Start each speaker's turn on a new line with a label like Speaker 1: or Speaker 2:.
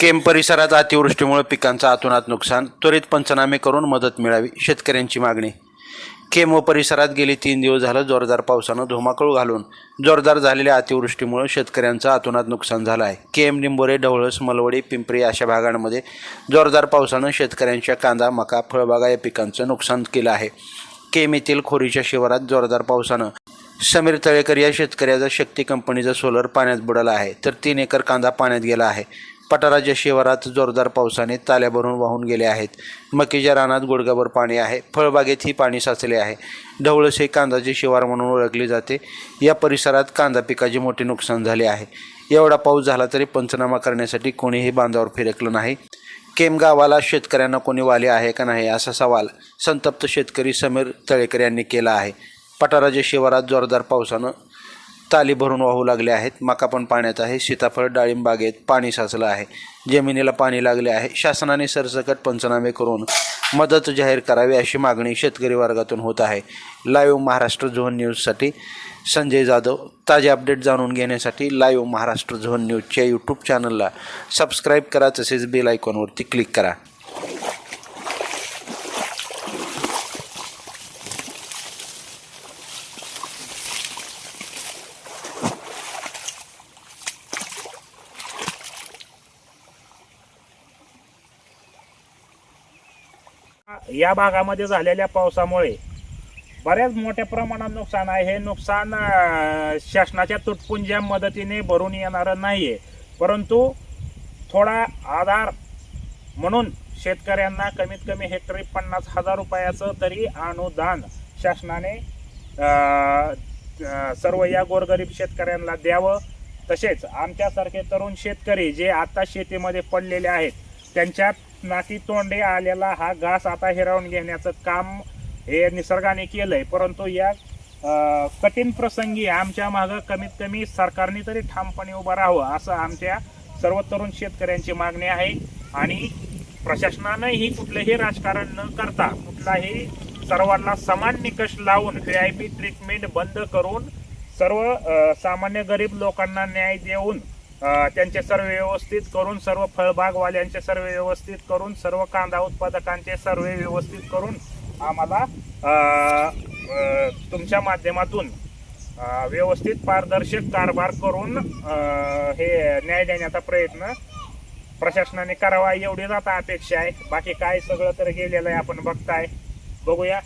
Speaker 1: केम परिसरात अतिवृष्टीमुळे पिकांचं आतुनात नुकसान त्वरित पंचनामे करून मदत मिळावी शेतकऱ्यांची मागणी. केम व परिसरात गेली तीन दिवस झालं जोरदार पावसानं धुमाकूळ घालून जोरदार झालेल्या अतिवृष्टीमुळे शेतकऱ्यांचं आतुनात नुकसान झालं आहे केम निंबोरे ढवळस मलवडी पिंपरी अशा भागांमध्ये जोरदार पावसानं शेतकऱ्यांच्या कांदा मका फळबागा या पिकांचं नुकसान केलं आहे. केम येथील खोरीच्या शिवारात जोरदार पावसानं समीर तळेकर या शेतकऱ्याचा शक्ती कंपनीचा सोलर पाण्यात बुडाला आहे तर तीन एकर कांदा पाण्यात गेला आहे. पठाराच्या शिवारात जोरदार पावसाने ताल्या भरून वाहून गेले आहेत. मकीच्या रानात गुडघाभर पाणी आहे. फळबागेत ही पाणी साचले आहे. ढवळस हे कांदाचे शिवार म्हणून ओळखले जाते. या परिसरात कांदा पिकाचे मोठे नुकसान झाले आहे. एवढा पाऊस झाला तरी पंचनामा करण्यासाठी कोणीही बांधावर फिरकलं नाही. केम गावाला शेतकऱ्यांना कोणी वाले आहे का नाही असा सवाल संतप्त शेतकरी समीर तळेकर यांनी केला आहे. पठाराच्या शिवारात जोरदार पावसानं ताली भरून वाहू लागले आहेत. मका पण पाण्यात आहे. सीताफळ डाळिंबागेत पाणी साचलं आहे. जमिनीला पाणी लागले आहे. शासनाने सरसकट पंचनामे करून मदत जाहीर करावी अशी मागणी शेतकरी वर्गातून होत आहे. लाईव्ह महाराष्ट्र झोन न्यूजसाठी संजय जाधव. ताजे अपडेट जाणून घेण्यासाठी लाईव्ह महाराष्ट्र झोन न्यूजच्या यूट्यूब चॅनलला सबस्क्राईब करा. तसेच बेल आयकॉनवरती क्लिक करा.
Speaker 2: या भागामध्ये झालेल्या पावसामुळे बऱ्याच मोठ्या प्रमाणात नुकसान आहे. हे नुकसान शासनाच्या तुटपुंज्या मदतीने भरून येणारं नाही आहे परंतु थोडा आधार म्हणून शेतकऱ्यांना कमीत कमी हेक्टरी पन्नास हजार रुपयाचं तरी अनुदान शासनाने सर्व या गोरगरीब शेतकऱ्यांना द्यावं. तसेच आमच्यासारखे तरुण शेतकरी जे आता शेतीमध्ये पडलेले आहेत त्यांच्यात नाती तोंडे आलेला हा घास आता हिरावून घेण्याचं काम हे निसर्गाने केलंय. परंतु या कठीण प्रसंगी आमच्या मागं कमीत कमी सरकारने तरी ठामपणे उभं राहावं असं आमच्या सर्व तरुण शेतकऱ्यांची मागणी आहे. आणि प्रशासनानंही कुठलंही राजकारण न करता कुठलाही सर्वांना समान निकष लावून व्ही आय पी ट्रीटमेंट बंद करून सर्व सामान्य गरीब लोकांना न्याय देऊन त्यांचे सर्व व्यवस्थित करून सर्व फळबागवाल्यांचे सर्व व्यवस्थित करून सर्व कांदा उत्पादकांचे सर्व व्यवस्थित करून आम्हाला तुमच्या माध्यमातून व्यवस्थित पारदर्शक कारभार करून हे न्याय देण्याचा प्रयत्न प्रशासनाने करावा. एवढीच आता अपेक्षा आहे. बाकी काय सगळं तर गेलेलं आहे. आपण बघताय. बघूया.